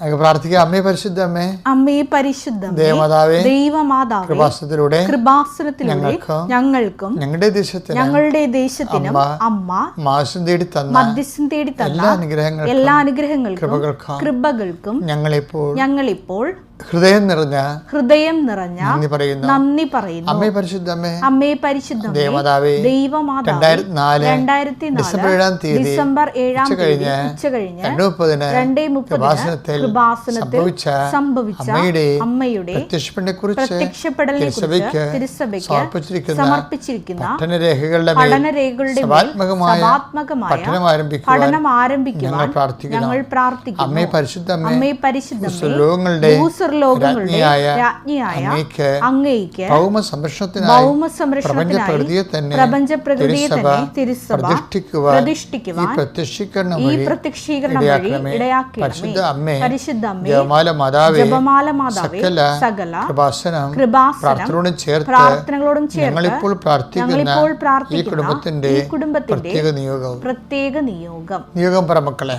പ്രാർത്ഥിക്കാം. അമ്മേ പരിശുദ്ധ അമ്മേ അമ്മേ പരിശുദ്ധ ദേവമാതാവേ ദൈവമാതാവേ കൃപാസനത്തിലൂടെ കൃപാസനത്തിലൂടെ ഞങ്ങൾക്കും ഞങ്ങളുടെ ദേശത്തിന് ഞങ്ങളുടെ ദേശത്തിനും അമ്മ മാസം തേടി തന്ന മധ്യസ്ഥം തേടി തന്ന എല്ലാ അനുഗ്രഹങ്ങൾക്കും എല്ലാ അനുഗ്രഹങ്ങൾക്കും കൃപകൾക്കും ഞങ്ങളിപ്പോൾ ഞങ്ങളിപ്പോൾ ഹൃദയം നിറഞ്ഞ ഹൃദയം നിറഞ്ഞ നന്ദി പറയുന്നു. നന്ദി പറയുന്നു. അമ്മേ പരിശുദ്ധ അമ്മേ അമ്മേ പരിശുദ്ധ ദേവമാതാവേ ദൈവമാതാവേ രണ്ടായിരത്തി ഡിസംബർ ഏഴാം തീയതി ഡിസംബർ ഏഴാം തീയതി കഴിഞ്ഞ് ഉച്ച കഴിഞ്ഞ് രണ്ടു മുപ്പതിന് രണ്ടേ മുപ്പതിന് സംഭവിച്ച സംഭവിച്ച അമ്മയുടെ അമ്മയുടെ പ്രത്യക്ഷപ്പെടലിനെ കുറിച്ച് പ്രത്യക്ഷപ്പെടലിനെ കുറിച്ച് തിരുസഭയ്ക്ക് സമർപ്പിച്ചിരിക്കുന്ന സമർപ്പിച്ചിരിക്കുന്ന പഠനരേഖകളുടെ പഠനരേഖകളുടെ സഭാത്മകമായ പഠനം ആരംഭിക്കുവാൻ പഠനം ആരംഭിക്കുവാൻ ഞങ്ങൾ പ്രാർത്ഥിക്കുന്നു. അമ്മേ പരിശുദ്ധ അമ്മേ അമ്മേ പരിശുദ്ധമേ ലോകങ്ങളുടെ ഭൂസ്വർലോകങ്ങളുടെ രാജ്ഞിയായ അങ്ങയ്ക്ക് ഭൗമ സംരക്ഷണത്തിനായി തന്നെ തന്നെ തിരുസഭ പ്രതിഷ്ഠിക്കുവാൻ ഈ പ്രത്യക്ഷീകരണം ഈ വഴി ഇടയാക്കണമേ. ഇടയാക്കണമേ പരിശുദ്ധ അമ്മേ ജപമാല മാതാവേ ജപമാല മാതാവേ സകല കൃപാസനം കൃപാസനം ചേർത്ത് പ്രാർത്ഥനകളോടും ചേർത്ത് ഞങ്ങളിപ്പോൾ പ്രാർത്ഥിക്കുന്ന ഈ കുടുംബത്തിന്റെ കുടുംബത്തിന്റെ പ്രത്യേക നിയോഗം. പ്രത്യേക നിയോഗം. നിയോഗം പറ മക്കളെ.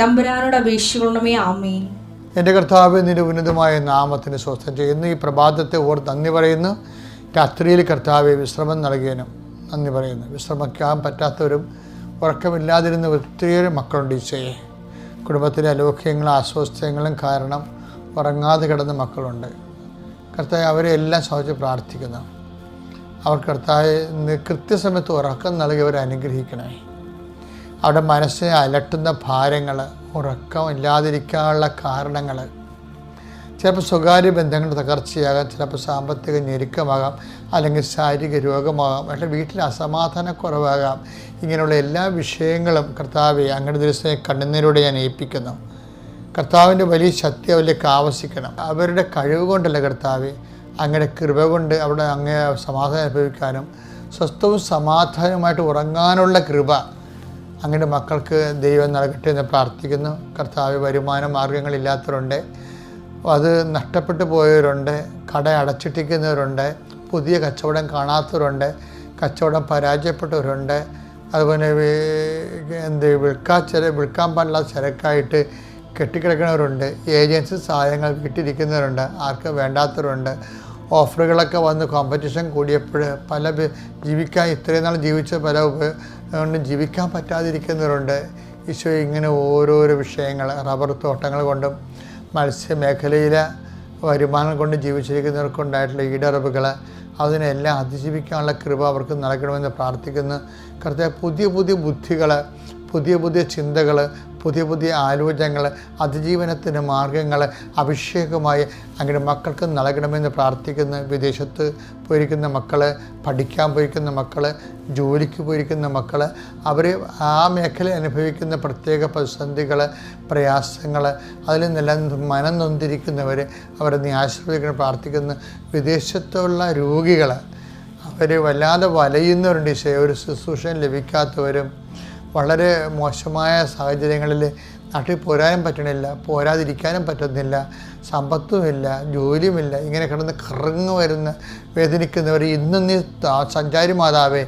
തമ്പുരാനോട് അപേക്ഷിക്കണമേ ആമേ എന്റെ കർത്താവ് നിന്റെ ഉന്നതമായ നാമത്തിന് സ്വസ്ഥം ചെയ്യുന്നു. ഈ പ്രഭാതത്തെ ഓർ നന്ദി പറയുന്നു. രാത്രിയിൽ കർത്താവെ വിശ്രമം നൽകിയനും നന്ദി പറയുന്നു. വിശ്രമിക്കാൻ പറ്റാത്തവരും ഉറക്കമില്ലാതിരുന്ന ഒത്തിരിയേറെ മക്കളുണ്ട് ഈശയെ. കുടുംബത്തിലെ അലോക്യങ്ങളും അസ്വസ്ഥങ്ങളും കാരണം ഉറങ്ങാതെ കിടന്ന മക്കളുണ്ട്. കർത്താവ് അവരെ എല്ലാം സഹിച്ച് പ്രാർത്ഥിക്കുന്നു. അവർ കർത്താവ് കൃത്യസമയത്ത് ഉറക്കം നൽകി അവരെ അനുഗ്രഹിക്കണമേ. അവിടെ മനസ്സിനെ അലട്ടുന്ന ഭാരങ്ങൾ ഉറക്കം ഇല്ലാതിരിക്കാനുള്ള കാരണങ്ങൾ. ചിലപ്പോൾ സ്വകാര്യ ബന്ധങ്ങളുടെ തകർച്ചയാകാം ചിലപ്പോൾ സാമ്പത്തിക ഞെരുക്കമാകാം അല്ലെങ്കിൽ ശാരീരിക രോഗമാകാം അല്ലെങ്കിൽ വീട്ടിൽ അസമാധാനക്കുറവാകാം. ഇങ്ങനെയുള്ള എല്ലാ വിഷയങ്ങളും കർത്താവെ അങ്ങയുടെ ദിവസം കണ്ണുനീരോടെ ഞാൻ ഏൽപ്പിക്കുന്നു. കർത്താവിന്റെ വലിയ ശക്തി അവരിലേക്ക് ആവശ്യിക്കണം അവരുടെ കഴിവ് കൊണ്ടല്ല കർത്താവ് അങ്ങയുടെ കൃപ കൊണ്ട് അവിടെ അങ്ങേ സമാധാനം അനുഭവിക്കാനും സ്വസ്ഥവും സമാധാനവുമായിട്ട് ഉറങ്ങാനുള്ള കൃപ അങ്ങയുടെ മക്കൾക്ക് ദൈവം നൽകട്ടെ എന്ന് പ്രാർത്ഥിക്കുന്നു. കർത്താവ് വരുമാന മാർഗങ്ങളില്ലാത്തവരുണ്ട് അത് നഷ്ടപ്പെട്ടു പോയവരുണ്ട്. കട അടച്ചിട്ടിരിക്കുന്നവരുണ്ട്. പുതിയ കച്ചവടം കാണാത്തവരുണ്ട്. കച്ചവടം പരാജയപ്പെട്ടവരുണ്ട്. അതുപോലെ എന്ത് വിൽക്കാൻ ചില വിൽക്കാൻ പാടില്ലാത്ത ചരക്കായിട്ട് കെട്ടിക്കിടക്കുന്നവരുണ്ട്. ഏജൻസി സഹായങ്ങൾ വീട്ടിലിരിക്കുന്നവരുണ്ട്. ആർക്ക് വേണ്ടാത്തവരുണ്ട്. ഓഫറുകളൊക്കെ വന്ന് കോമ്പറ്റീഷൻ കൂടിയപ്പോൾ പല ജീവിക്കാൻ ഇത്രയും നാൾ ജീവിച്ച പല ഉപ- കൊണ്ട് ജീവിക്കാൻ പറ്റാതിരിക്കുന്നവരുണ്ട്. ഈശോ ഇങ്ങനെ ഓരോരോ വിഷയങ്ങൾ റബ്ബർ തോട്ടങ്ങൾ കൊണ്ടും മത്സ്യമേഖലയിലെ വരുമാനം കൊണ്ട് ജീവിച്ചിരിക്കുന്നവർക്കുണ്ടായിട്ടുള്ള ഈടറിവുകൾ അതിനെല്ലാം അതിജീവിക്കാനുള്ള കൃപ അവർക്ക് നൽകണമെന്ന് പ്രാർത്ഥിക്കുന്നു. കർത്താവ് പുതിയ പുതിയ ബുദ്ധികൾ പുതിയ പുതിയ ചിന്തകൾ പുതിയ പുതിയ ആലോചനകൾ അതിജീവനത്തിന്റെ മാർഗങ്ങൾ അഭിഷേകമായി അങ്ങനെ മക്കൾക്ക് നൽകണമെന്ന് പ്രാർത്ഥിക്കുന്നു. വിദേശത്ത് പോയിരിക്കുന്ന മക്കൾ പഠിക്കാൻ പോയിരിക്കുന്ന മക്കൾ ജോലിക്ക് പോയിരിക്കുന്ന മക്കൾ അവർ ആ മേഖല അനുഭവിക്കുന്ന പ്രത്യേക പ്രതിസന്ധികൾ പ്രയാസങ്ങൾ അതിൽ നിന്നെല്ലാം മനം നൊന്തിരിക്കുന്നവർ അവരെ നീ ആശീർവദിക്കണം പ്രാർത്ഥിക്കുന്നു. വിദേശത്തുള്ള രോഗികൾ അവർ വല്ലാതെ വലയുന്നവരുണ്ട് ഈശോയെ ഒരു ശുശ്രൂഷൻ ലഭിക്കാത്തവരും വളരെ മോശമായ സാഹചര്യങ്ങളിൽ നാട്ടിൽ പോരാനും പറ്റണില്ല പോരാതിരിക്കാനും പറ്റുന്നില്ല സമ്പത്തുമില്ല ജോലിയുമില്ല ഇങ്ങനെ കിടന്ന് കറങ്ങി വരുന്ന വേദനിക്കുന്നവർ ഇന്നും നീ സഞ്ചാരി മാതാവേ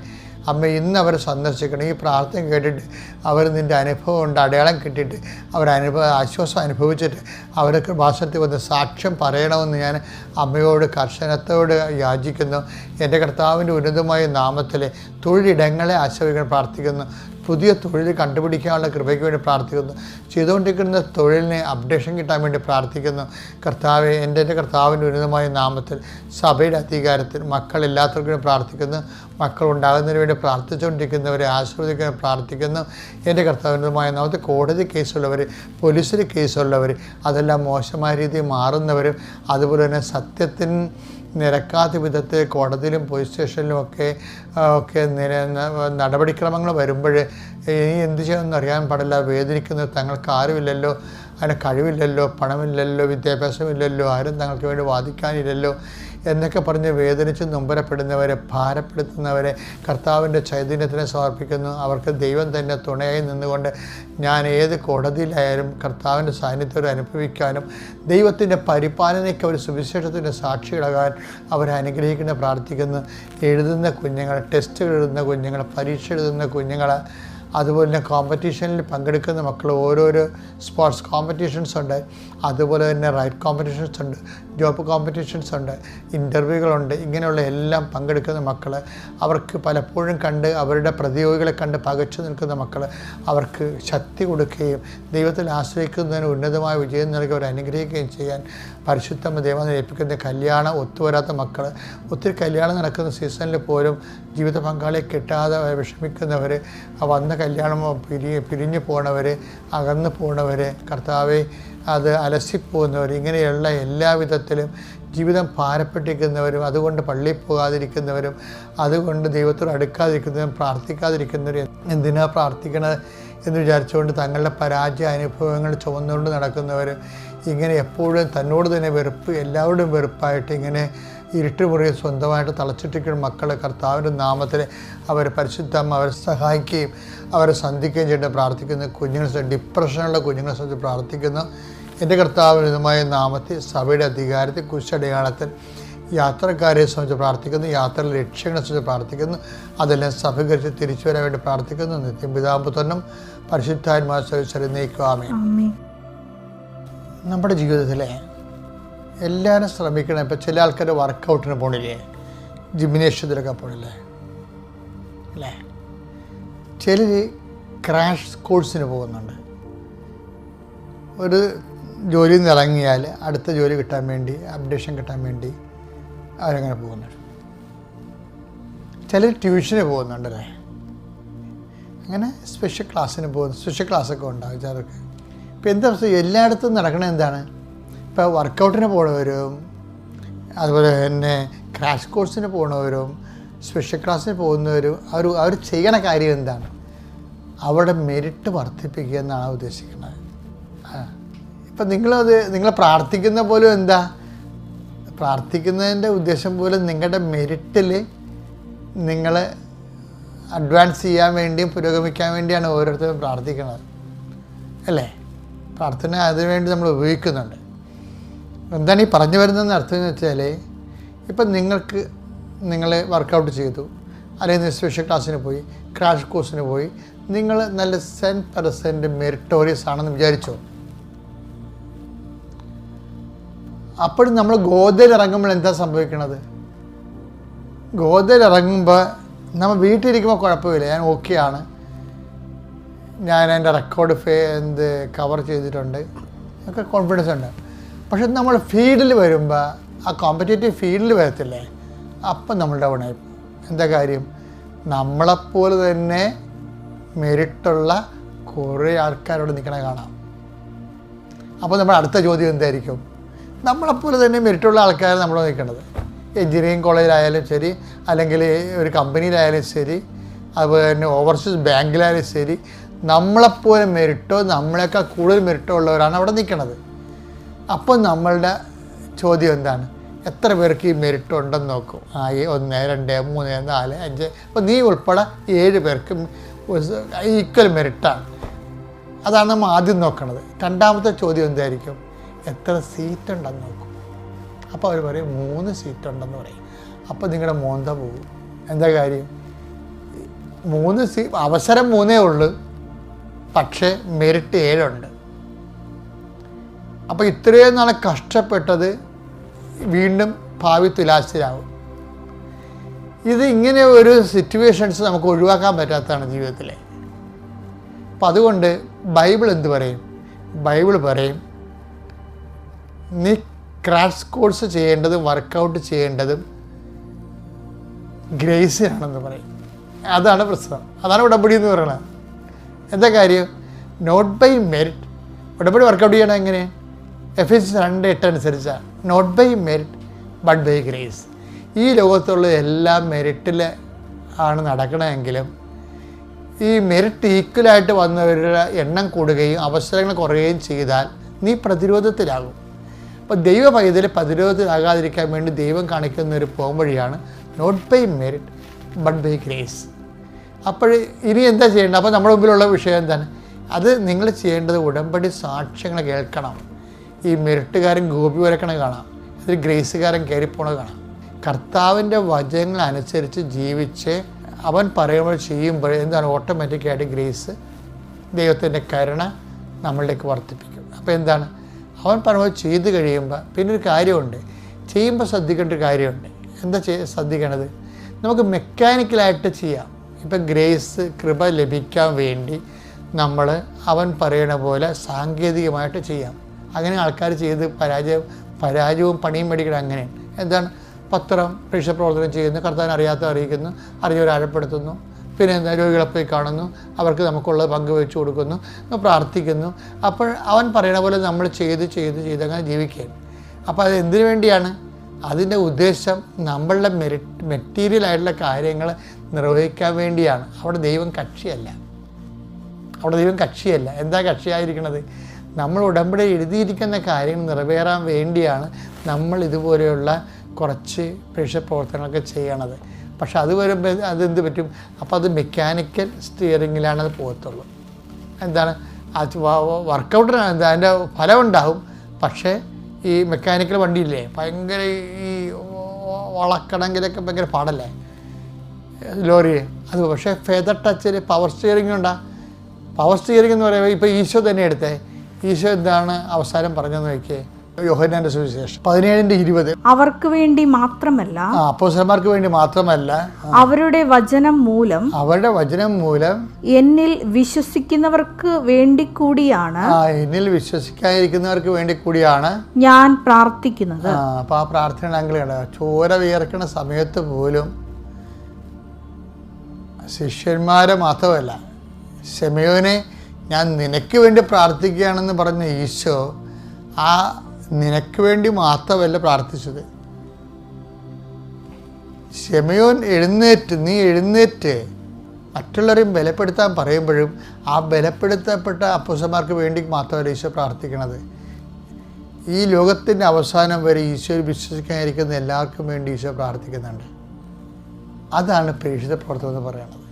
അമ്മ ഇന്ന് അവർ സന്ദർശിക്കണം. ഈ പ്രാർത്ഥന കേട്ടിട്ട് അവർ നിന്റെ അനുഭവം ഉണ്ട് അടയാളം കിട്ടിയിട്ട് അവർ അനുഭവ ആശ്വാസം അനുഭവിച്ചിട്ട് അവർക്ക് ഭാഷത്തിൽ വന്ന് സാക്ഷ്യം പറയണമെന്ന് ഞാൻ അമ്മയോട് കർശനത്തോട് യാചിക്കുന്നു. എന്റെ കർത്താവിന്റെ ഉന്നതമായ നാമത്തിലെ തൊഴിലിടങ്ങളെ ആശ്രയിക്കാൻ പ്രാർത്ഥിക്കുന്നു. പുതിയ തൊഴിൽ കണ്ടുപിടിക്കാനുള്ള കൃപയ്ക്ക് വേണ്ടി പ്രാർത്ഥിക്കുന്നു. ചെയ്തുകൊണ്ടിരിക്കുന്ന തൊഴിലിനെ അപ്ഡേഷൻ കിട്ടാൻ വേണ്ടി പ്രാർത്ഥിക്കുന്നു. കർത്താവെ എന്റെ എന്റെ കർത്താവിന്റെ ഉന്നതമായ നാമത്തിൽ സഭയുടെ അധികാരത്തിൽ മക്കളില്ലാത്തവർക്ക് വേണ്ടി പ്രാർത്ഥിക്കുന്നു. മക്കൾ ഉണ്ടാകുന്നതിന് വേണ്ടി പ്രാർത്ഥിച്ചുകൊണ്ടിരിക്കുന്നവരെ ആശ്രവദിക്കാൻ പ്രാർത്ഥിക്കുന്നു. എന്റെ കർത്താവിന്റെതുമായ നാമത്തിൽ കോടതി കേസുള്ളവർ പോലീസിൽ കേസുള്ളവർ അതെല്ലാം മോശമായ രീതിയിൽ മാറുന്നവരും അതുപോലെ തന്നെ സത്യത്തിന് നിരക്കാത്ത വിധത്തിൽ കോടതിയിലും പോലീസ് സ്റ്റേഷനിലും ഒക്കെ ഒക്കെ നിര ന- നടപടിക്രമങ്ങൾ വരുമ്പോൾ ഇനി എന്ത് ചെയ്യണമെന്ന് അറിയാൻ പാടില്ല. വേദനിക്കുന്നത് തങ്ങൾക്ക് ആരുമില്ലല്ലോ. അതിന് കഴിവില്ലല്ലോ. പണമില്ലല്ലോ. വിദ്യാഭ്യാസമില്ലല്ലോ. ആരും തങ്ങൾക്ക് വേണ്ടി വാദിക്കാനില്ലല്ലോ. എന്നൊക്കെ പറഞ്ഞ് വേദനിച്ച് നൊമ്പരപ്പെടുന്നവരെ ഭാരപ്പെടുത്തുന്നവരെ കർത്താവിന്റെ ചൈതന്യത്തിന് സമർപ്പിക്കുന്നു. അവർക്ക് ദൈവം തന്നെ തുണയായി നിന്നുകൊണ്ട് ഞാൻ ഏത് കോടതിയിലായാലും കർത്താവിന്റെ സാന്നിധ്യം അനുഭവിക്കാനും ദൈവത്തിന്റെ പരിപാലനയ്ക്ക് അവർ സുവിശേഷത്തിന്റെ സാക്ഷികളാകാൻ അവരെ അനുഗ്രഹിക്കുന്ന പ്രാർത്ഥിക്കുന്നു. എഴുതുന്ന കുഞ്ഞുങ്ങൾ ടെസ്റ്റുകൾ എഴുതുന്ന കുഞ്ഞുങ്ങൾ പരീക്ഷ എഴുതുന്ന കുഞ്ഞുങ്ങൾ അതുപോലെ തന്നെ കോമ്പറ്റീഷനിൽ പങ്കെടുക്കുന്ന മക്കൾ ഓരോരോ സ്പോർട്സ് കോമ്പറ്റീഷൻസ് ഉണ്ട്. അതുപോലെ തന്നെ റൈറ്റ് കോമ്പറ്റീഷൻസ് ഉണ്ട് ജോബ് കോമ്പറ്റീഷൻസ് ഉണ്ട് ഇന്റർവ്യൂകളുണ്ട് ഇങ്ങനെയുള്ള എല്ലാം പങ്കെടുക്കുന്ന മക്കൾ അവർക്ക് പലപ്പോഴും കണ്ട് അവരുടെ പ്രതിയോഗികളെ കണ്ട് പകച്ചു നിൽക്കുന്ന മക്കൾ അവർക്ക് ശക്തി കൊടുക്കുകയും ദൈവത്തിൽ ആശ്രയിക്കുന്നതിന് ഉന്നതമായ വിജയം നൽകി അവരെ അനുഗ്രഹിക്കുകയും ചെയ്യാൻ പരിശുദ്ധമ്മ ദൈവം ഏൽപ്പിക്കുന്ന കല്യാണം ഒത്തുവരാത്ത മക്കൾ ഒത്തിരി കല്യാണം നടക്കുന്ന സീസണിൽ പോലും ജീവിത പങ്കാളിയെ കിട്ടാതെ വിഷമിക്കുന്നവർ വന്ന കല്യാണം പിരി പിരിഞ്ഞു പോണവർ അകന്നു പോണവർ കർത്താവെ അത് അലസിപ്പോകുന്നവർ ഇങ്ങനെയുള്ള എല്ലാവിധത്തിലും ജീവിതം ഭാരപ്പെട്ടിരിക്കുന്നവരും അതുകൊണ്ട് പള്ളിയിൽ പോകാതിരിക്കുന്നവരും അതുകൊണ്ട് ദൈവത്തോട് അടുക്കാതിരിക്കുന്നവരും പ്രാർത്ഥിക്കാതിരിക്കുന്നവരും എന്തിനാ പ്രാർത്ഥിക്കണത് എന്ന് വിചാരിച്ചുകൊണ്ട് തങ്ങളുടെ പരാജയ അനുഭവങ്ങൾ ചുമന്നുകൊണ്ട് നടക്കുന്നവർ ഇങ്ങനെ എപ്പോഴും തന്നോട് തന്നെ വെറുപ്പ് എല്ലാവരുടെയും വെറുപ്പായിട്ട് ഇങ്ങനെ ഇരുട്ടുമുറിയെ സ്വന്തമായിട്ട് തളച്ചിട്ടിരിക്കുന്ന മക്കളെ കർത്താവിന്റെ നാമത്തിൽ അവരെ പരിശുദ്ധം അവരെ സഹായിക്കുകയും അവരെ സന്ധിക്കുകയും ചെയ്യേണ്ട പ്രാർത്ഥിക്കുന്നു കുഞ്ഞുങ്ങളെ ഡിപ്രഷനുള്ള കുഞ്ഞുങ്ങളെ സംബന്ധിച്ച് പ്രാർത്ഥിക്കുന്നു. എന്റെ കർത്താവിനുമായ നാമത്തിൽ സഭയുടെ അധികാരത്തിൽ കുശടയാളത്തിൽ യാത്രക്കാരെ സംബന്ധിച്ച് പ്രാർത്ഥിക്കുന്നു. യാത്രയിലെ ലക്ഷ്യങ്ങളെ സംബന്ധിച്ച് പ്രാർത്ഥിക്കുന്നു. അതെല്ലാം സഭകരിച്ച് തിരിച്ചു വരാൻ വേണ്ടി പ്രാർത്ഥിക്കുന്നു. നിത്യം പിതാമ്പുത്തനും പരിശുദ്ധാത്മാ നയിക്കുവാമേ ആമേൻ. നമ്മുടെ ജീവിതത്തിലെ എല്ലാവരും ശ്രമിക്കണം ഇപ്പം ചില ആൾക്കാർ വർക്കൗട്ടിന് പോണില്ലേ? ജിംനേഷ്യത്തിലൊക്കെ പോണില്ലേ? അല്ലേ? ചിലർ ക്രാഷ് കോഴ്സിന് പോകുന്നുണ്ട്. ഒരു ജോലിയിൽ നിന്ന് ഇറങ്ങിയാൽ അടുത്ത ജോലി കിട്ടാൻ വേണ്ടി അപ്ഡേഷൻ കിട്ടാൻ വേണ്ടി അവരങ്ങനെ പോകുന്നുണ്ട്. ചിലർ ട്യൂഷന് പോകുന്നുണ്ടല്ലേ? അങ്ങനെ സ്പെഷ്യൽ ക്ലാസ്സിന് പോകുന്നു. സ്പെഷ്യൽ ക്ലാസ്സൊക്കെ ഉണ്ടാകും ചിലർക്ക് ഇപ്പം എന്താ എല്ലായിടത്തും നടക്കണത് എന്താണ്? ഇപ്പോൾ വർക്കൗട്ടിന് പോണവരും അതുപോലെ തന്നെ ക്രാഷ് കോഴ്സിന് പോണവരും സ്പെഷ്യൽ ക്ലാസ്സിന് പോകുന്നവരും അവർ അവർ ചെയ്യണ കാര്യം എന്താണ്? അവരുടെ മെരിറ്റ് വർദ്ധിപ്പിക്കുക എന്നാണ് ഉദ്ദേശിക്കുന്നത്. ഇപ്പം നിങ്ങളത് നിങ്ങൾ പ്രാർത്ഥിക്കുന്ന പോലും എന്താ? പ്രാർത്ഥിക്കുന്നതിന്റെ ഉദ്ദേശം പോലും നിങ്ങളുടെ മെരിറ്റിൽ നിങ്ങൾ അഡ്വാൻസ് ചെയ്യാൻ വേണ്ടിയും പുരോഗമിക്കാൻ വേണ്ടിയാണ് ഓരോരുത്തരും പ്രാർത്ഥിക്കുന്നത്. അല്ലേ? പ്രാർത്ഥന അതിനുവേണ്ടി നമ്മൾ ഉപയോഗിക്കുന്നുണ്ട്. എന്താണ് ഈ പറഞ്ഞു വരുന്നതെന്ന് അർത്ഥം എന്ന് വെച്ചാൽ ഇപ്പം നിങ്ങൾക്ക് നിങ്ങളെ വർക്കൗട്ട് ചെയ്തു അല്ലെങ്കിൽ സ്പെഷ്യൽ ക്ലാസ്സിന് പോയി ക്രാഷ് കോഴ്സിന് പോയി നിങ്ങൾ നല്ല സെൻ പെർസെന്റ് മെറിറ്റോറിയസ് ആണെന്ന് വിചാരിച്ചു? അപ്പോഴും നമ്മൾ ഗോതയിൽ ഇറങ്ങുമ്പോൾ എന്താ സംഭവിക്കണത്? ഗോതയിൽ ഇറങ്ങുമ്പോൾ നമ്മൾ വീട്ടിലിരിക്കുമ്പോൾ കുഴപ്പമില്ല ഞാൻ ഓക്കെ ആണ്. ഞാൻ എന്റെ റെക്കോർഡ് ഫേ എന്ത് കവർ ചെയ്തിട്ടുണ്ട്. ഒക്കെ കോൺഫിഡൻസ് ഉണ്ട്. പക്ഷെ നമ്മൾ ഫീൽഡിൽ വരുമ്പോൾ ആ കോമ്പറ്റേറ്റീവ് ഫീൽഡിൽ വരത്തില്ലേ? അപ്പം നമ്മൾ ഡൗൺ ആയി എന്താ കാര്യം? നമ്മളെപ്പോലെ തന്നെ മെരിട്ടുള്ള കുറേ ആൾക്കാരോട് നിൽക്കണ കാണാം. അപ്പോൾ നമ്മുടെ അടുത്ത ചോദ്യം എന്തായിരിക്കും? നമ്മളെപ്പോലെ തന്നെ മെരിറ്റുള്ള ആൾക്കാർ നമ്മൾ നിൽക്കേണ്ടത് എഞ്ചിനീയറിംഗ് കോളേജിലായാലും ശരി അല്ലെങ്കിൽ ഒരു കമ്പനിയിലായാലും ശരി അതുപോലെ തന്നെ ഓവർസീസ് ബാങ്കിലായാലും ശരി നമ്മളെപ്പോലെ മെരിട്ടോ നമ്മളെക്കാൾ കൂടുതൽ മെരിട്ടോ ഉള്ളവരാണ് അവിടെ നിൽക്കുന്നത് അപ്പോൾ നമ്മളുടെ ചോദ്യം എന്താണ്? എത്ര പേർക്ക് ഈ മെരിറ്റ് ഉണ്ടെന്ന് നോക്കും. ആ ഈ ഒന്ന് രണ്ട് മൂന്ന് നാല് അഞ്ച്. അപ്പോൾ നീ ഉൾപ്പെടെ ഏഴ് പേർക്ക് ഈക്വൽ മെറിറ്റാണ് അതാണ് നമ്മൾ ആദ്യം നോക്കണത്. രണ്ടാമത്തെ ചോദ്യം എന്തായിരിക്കും? എത്ര സീറ്റ് ഉണ്ടെന്ന് നോക്കും. അപ്പോൾ അവർ പറയും മൂന്ന് സീറ്റ് ഉണ്ടെന്ന് പറയും. അപ്പോൾ നിങ്ങളുടെ മോന്ത പോകും എന്താ കാര്യം? മൂന്ന് സീ അവസരം മൂന്നേ ഉള്ളൂ. പക്ഷേ മെറിറ്റ് ഏഴുണ്ട്. അപ്പോൾ ഇത്രയും നാളെ കഷ്ടപ്പെട്ടത് വീണ്ടും ഭാവി തുലാസിലാവും ഇത് ഇങ്ങനെ ഒരു സിറ്റുവേഷൻസ് നമുക്ക് ഒഴിവാക്കാൻ പറ്റാത്തതാണ് ജീവിതത്തിലെ. അപ്പം അതുകൊണ്ട് ബൈബിൾ എന്ത് പറയും? ബൈബിൾ പറയും നീ ക്രാഷ് കോഴ്സ് ചെയ്യേണ്ടതും വർക്കൗട്ട് ചെയ്യേണ്ടതും ഗ്രേസിനാണെന്ന് പറയും. അതാണ് പ്രശ്നം. അതാണ് ഉടമ്പടി എന്ന് പറയുന്നത്. എന്താ കാര്യം? നോട്ട് ബൈ മെരിറ്റ് ഉടമ്പടി വർക്കൗട്ട് ചെയ്യണം എങ്ങനെ? എഫ് എസ് രണ്ട് എട്ട് അനുസരിച്ചാണ് not by merit but by grace ഈ ലോകത്തുള്ള എല്ലാ മെരിറ്റിൽ ആണ് നടക്കണമെങ്കിലും ഈ മെരിറ്റ് ഈക്വലായിട്ട് വന്നവരുടെ എണ്ണം കൂടുകയും അവസരങ്ങൾ കുറയുകയും ചെയ്താൽ നീ പ്രതിരോധത്തിലാകും. അപ്പോൾ ദൈവ പൈതൽ പ്രതിരോധത്തിലാകാതിരിക്കാൻ വേണ്ടി ദൈവം കാണിക്കുന്ന ഒരു പോംവഴിയാണ് not by merit but by grace അപ്പോൾ ഇനി എന്താ ചെയ്യേണ്ടത്? അപ്പോൾ നമ്മുടെ മുമ്പിലുള്ള വിഷയം എന്താണ്? അത് നിങ്ങൾ ചെയ്യേണ്ടത് ഉടമ്പടി സാക്ഷ്യങ്ങൾ കേൾക്കണം. ഈ മിരട്ടുകാരൻ ഗോപി വരക്കണ കാണാം. അതിൽ ഗ്രേസുകാരൻ കയറിപ്പോണ കാണാം. കർത്താവിന്റെ വചനങ്ങൾ അനുസരിച്ച് ജീവിച്ച് അവൻ പറയുമ്പോൾ ചെയ്യുമ്പോൾ എന്താണ്? ഓട്ടോമാറ്റിക്കായിട്ട് ഗ്രേസ് ദൈവത്തിന്റെ കരുണ നമ്മളിലേക്ക് വർദ്ധിപ്പിക്കും. അപ്പോൾ എന്താണ്? അവൻ പറയുമ്പോൾ ചെയ്ത് കഴിയുമ്പോൾ പിന്നെ ഒരു കാര്യമുണ്ട്. ചെയ്യുമ്പോൾ ശ്രദ്ധിക്കേണ്ട ഒരു കാര്യമുണ്ട്. എന്താ ചെയ്യ ശ്രദ്ധിക്കേണ്ടത്? നമുക്ക് മെക്കാനിക്കലായിട്ട് ചെയ്യാം. ഇപ്പം ഗ്രേസ് കൃപ ലഭിക്കാൻ വേണ്ടി നമ്മൾ അവൻ പറയണ പോലെ സാങ്കേതികമായിട്ട് ചെയ്യാം. അങ്ങനെ ആൾക്കാർ ചെയ്ത് പരാജയം പരാജയവും പണിയും മേടിക്കണം അങ്ങനെ. എന്താണ്? പത്രം പ്രേക്ഷ പ്രവർത്തനം ചെയ്യുന്നു കർത്താൻ അറിയാത്ത അറിയിക്കുന്നു അറിയവരെ ആഴപ്പെടുത്തുന്നു പിന്നെ എന്താ? രോഗികളെ പോയി കാണുന്നു അവർക്ക് നമുക്കുള്ളത് പങ്കുവെച്ചു കൊടുക്കുന്നു പ്രാർത്ഥിക്കുന്നു. അപ്പോൾ അവൻ പറയണ പോലെ നമ്മൾ ചെയ്ത് ചെയ്ത് ചെയ്ത് അങ്ങനെ ജീവിക്കുകയാണ്. അപ്പോൾ അത് എന്തിനു വേണ്ടിയാണ്? അതിന്റെ ഉദ്ദേശം നമ്മളുടെ മെറിറ്റ് മെറ്റീരിയൽ ആയിട്ടുള്ള കാര്യങ്ങൾ നിർവഹിക്കാൻ വേണ്ടിയാണ്. അവിടെ ദൈവം കക്ഷിയല്ല. അവിടെ ദൈവം കക്ഷിയല്ല. എന്താ കക്ഷിയായിരിക്കണത്? നമ്മൾ ഉടമ്പടി എഴുതിയിരിക്കുന്ന കാര്യങ്ങൾ നിറവേറാൻ വേണ്ടിയാണ് നമ്മൾ ഇതുപോലെയുള്ള കുറച്ച് പ്രേക്ഷ പ്രവർത്തനങ്ങളൊക്കെ ചെയ്യണത്. പക്ഷെ അത് വരുമ്പോൾ അതെന്ത് പറ്റും? അപ്പോൾ അത് മെക്കാനിക്കൽ സ്റ്റിയറിങ്ങിലാണ് അത് പോകത്തുള്ളൂ. എന്താണ്? അത് വർക്കൗട്ടിനാണ് അതിന്റെ ഫലമുണ്ടാകും പക്ഷേ ഈ മെക്കാനിക്കൽ വണ്ടിയില്ലേ ഭയങ്കര ഈ വളക്കണമെങ്കിലൊക്കെ ഭയങ്കര പാടല്ലേ? ലോറി അത് പക്ഷേ ഫെദർ ടച്ചിൽ പവർ സ്റ്റിയറിംഗ് ഉണ്ടാ? പവർ സ്റ്റിയറിംഗ് എന്ന് പറയുമ്പോൾ ഇപ്പോൾ ഈശോ തന്നെ എടുത്തേ. ഈശോ എന്താണ് അവസാനം പറഞ്ഞതെന്ന് നോക്കിയേ യോഹന്നാന്റെ സുവിശേഷം. പതിനേഴിന്റെ ഇരുപത്. അവർക്ക് വേണ്ടി മാത്രമല്ല അപ്പോസന്മാർക്ക് വേണ്ടി മാത്രമല്ല അവരുടെ വചനം മൂലം അവരുടെ വചനം മൂലം എന്നിൽ വിശ്വസിക്കുന്നവർക്ക് വേണ്ടി കൂടിയാണ് എന്നിൽ വിശ്വസിക്കാതിരിക്കുന്നവർക്ക് വേണ്ടി കൂടിയാണ് ഞാൻ പ്രാർത്ഥിക്കുന്നത്. അപ്പൊ ആ പ്രാർത്ഥന ചോര വിയർക്കണ സമയത്ത് പോലും ശിഷ്യന്മാരെ മാത്രമല്ല ശമയോനെ ഞാൻ നിനക്ക് വേണ്ടി പ്രാർത്ഥിക്കുകയാണെന്ന് പറഞ്ഞ ഈശോ ആ നിനക്ക് വേണ്ടി മാത്രമല്ല പ്രാർത്ഥിച്ചത്. ക്ഷമയോൻ എഴുന്നേറ്റ് നീ എഴുന്നേറ്റ്. മറ്റുള്ളവരെയും ബലപ്പെടുത്താൻ പറയുമ്പോഴും ആ ബലപ്പെടുത്തപ്പെട്ട അപ്പുസന്മാർക്ക് വേണ്ടി മാത്രമല്ല ഈശോ പ്രാർത്ഥിക്കണത്. ഈ ലോകത്തിന്റെ അവസാനം വരെ ഈശോയിൽ വിശ്വസിക്കാനിരിക്കുന്ന എല്ലാവർക്കും വേണ്ടി ഈശോ പ്രാർത്ഥിക്കുന്നുണ്ട്. അതാണ് പ്രേക്ഷിത പ്രവർത്തനം എന്ന് പറയുന്നത്.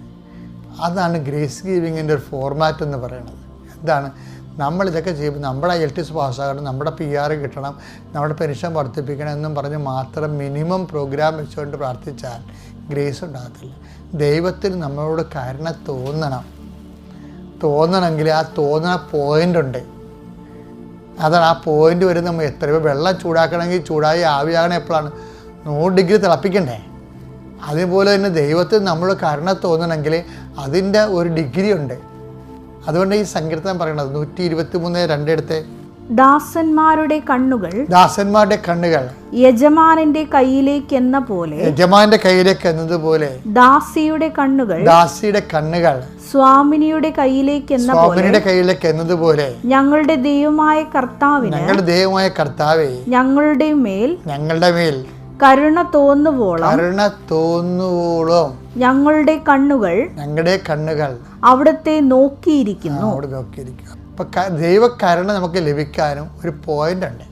അതാണ് ഗ്രേസ് ഗീവിങ്ങിന്റെ ഒരു ഫോർമാറ്റ് എന്ന് പറയുന്നത്. എന്താണ്? നമ്മൾ ഇതൊക്കെ ചെയ്യുമ്പോൾ നമ്മുടെ എൽ ടി എസ് പാസ്സാകണം നമ്മുടെ പി ആർ കിട്ടണം നമ്മുടെ പെൻഷൻ വർദ്ധിപ്പിക്കണം എന്നും പറഞ്ഞ് മാത്രം മിനിമം പ്രോഗ്രാം വെച്ചുകൊണ്ട് പ്രാർത്ഥിച്ചാൽ ഗ്രേസ് ഉണ്ടാകത്തില്ല. ദൈവത്തിന് നമ്മളോട് കരുണ തോന്നണം. തോന്നണമെങ്കിൽ ആ തോന്നണ പോയിന്റ് ഉണ്ട്. അതാണ് ആ പോയിന്റ് വരെ നമ്മൾ എത്ര ഇപ്പോൾ വെള്ളം ചൂടാക്കണമെങ്കിൽ ചൂടായി ആവിയാകണം എപ്പോഴാണ്? നൂറ് ഡിഗ്രി തിളപ്പിക്കണ്ടേ? അതേപോലെ തന്നെ ദൈവത്തിന് നമ്മൾ കരുണ തോന്നണമെങ്കിൽ അതിന്റെ ഒരു ഡിഗ്രി ഉണ്ട്. അതുകൊണ്ട് ഈ സങ്കീർത്തനം പറയണത് നൂറ്റി ഇരുപത്തി മൂന്ന് രണ്ടിടത്തെ ദാസന്മാരുടെ കണ്ണുകൾ ദാസന്മാരുടെ കണ്ണുകൾ യജമാനന്റെ കയ്യിലേക്ക് എന്ന പോലെ യജമാന്റെ കയ്യിലേക്ക് എന്നതുപോലെ ദാസിയുടെ കണ്ണുകൾ ദാസിയുടെ കണ്ണുകൾ സ്വാമിനിയുടെ കയ്യിലേക്ക് എന്ന സ്വാമിനിയുടെ കയ്യിലേക്ക് എന്നതുപോലെ ഞങ്ങളുടെ ദൈവമായ കർത്താവിന് ഞങ്ങളുടെ ദൈവമായ കർത്താവെ ഞങ്ങളുടെ മേൽ ഞങ്ങളുടെ മേൽ കരുണ തോന്നുവോളം കരുണ തോന്നുവോളം ഞങ്ങളുടെ കണ്ണുകൾ ഞങ്ങളുടെ കണ്ണുകൾ അവിടത്തെ നോക്കിയിരിക്കുന്നു. അവിടെ നോക്കിയിരിക്കുന്നു. അപ്പോൾ ദൈവകരുണ നമുക്ക് ലഭിക്കാനും ഒരു പോയിന്റ് ഉണ്ട്.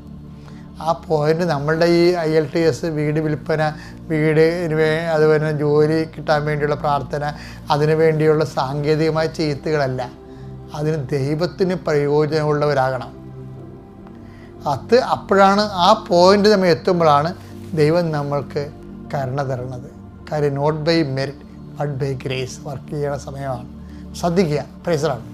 ആ പോയിന്റ് നമ്മളുടെ ഈ ഐ എൽ ടി എസ് വീട് വിൽപ്പന വീട് വേ അതുപോലെ തന്നെ ജോലി കിട്ടാൻ വേണ്ടിയുള്ള പ്രാർത്ഥന അതിനു വേണ്ടിയുള്ള സാങ്കേതികമായ ചെയ്ത്തുകളല്ല. അതിന് ദൈവത്തിന് പ്രയോജനമുള്ളവരാകണം. അത് അപ്പോഴാണ് ആ പോയിന്റ് നമ്മൾ എത്തുമ്പോഴാണ് ദൈവം നമ്മൾക്ക് കരുണ തരുന്നത്. കാര്യം not by merit but by grace work ചെയ്യണ സമയമാണ്. ശ്രദ്ധിക്കുക പ്രൈസറാണ്.